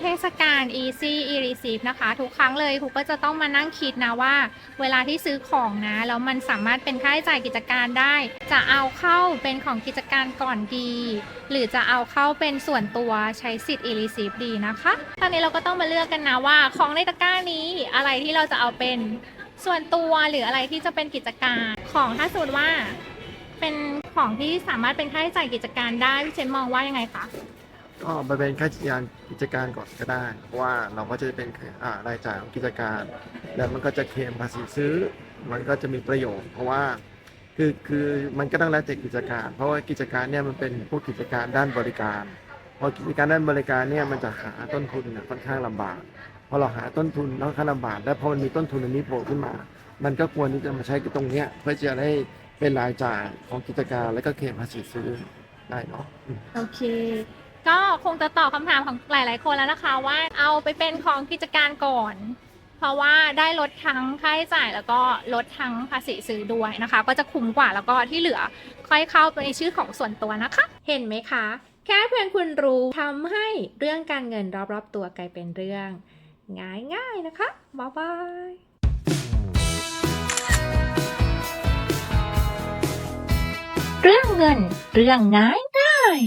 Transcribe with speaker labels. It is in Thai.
Speaker 1: เทศกาล Easy e receive นะคะ ทุกครั้งเลยครูก็จะต้องมานั่งคิดนะว่า เวลาที่ซื้อของนะแล้วมันสามารถเป็นค่าใช้จ่ายกิจการได้ จะเอาเข้าเป็นของกิจการก่อนดี หรือจะเอาเข้าเป็นส่วนตัวใช้สิทธิ์ e receive ดีนะคะ ตอนนี้เราก็ต้องมาเลือกกันนะว่า ของในตะกร้านี้อะไรที่เราจะเอาเป็นส่วนตัวหรืออะไรที่จะเป็นกิจการของถ้าสมมติว่าเป็นของที่สามารถเป็นค่าใช้จ่ายกิจการได้พี่เชนมองว่ายังไงคะ
Speaker 2: ก็ไปเป็นค่ากิจการกิจการก่อนก็ได้ เพราะว่าเราก็จะเป็นอ่ารายจ่ายของกิจการ แล้วมันก็จะเคลมภาษีซื้อ มันก็จะมีประโยชน์ เพราะว่าคือคือมันก็ต้องแล้วแต่กิจการ เพราะว่ากิจการเนี่ยมันเป็นพวกกิจการด้านบริการพอกิจการด้านบริการเนี่ยมันจะหาต้นทุนเนี่ยค่อนข้างลำบากพอเราหาต้นทุนค่อนข้างลำบากแล้วพอมันมีต้นทุนอันนี้โผล่ขึ้นมา มันก็ควรที่จะมาใช้ตรงเนี้ยเพื่อจะได้เป็นรายจ่ายของกิจการแล้วก็เคลมภาษีซื้อได้เนาะ
Speaker 1: โอเค ก็คงจะตอบคำถามของหลาย ๆ คนแล้วนะคะ ว่าเอาไปเป็นของกิจการก่อน เพราะว่าได้ลดทั้งค่าใช้จ่ายแล้วก็ลดทั้งภาษีซื้อด้วยนะคะ ก็จะคุ้มกว่าแล้วก็ที่เหลือค่อยเข้าไปในชื่อของส่วนตัวนะคะ
Speaker 3: เห็นไหมคะ แค่เพียงคุณรู้ทำให้เรื่องการเงินรอบ ๆ ตัวกลายเป็นเรื่อง ง่าย ๆ นะคะบ๊ายบาย
Speaker 1: เรื่องเงินเรื่องง่ายง่าย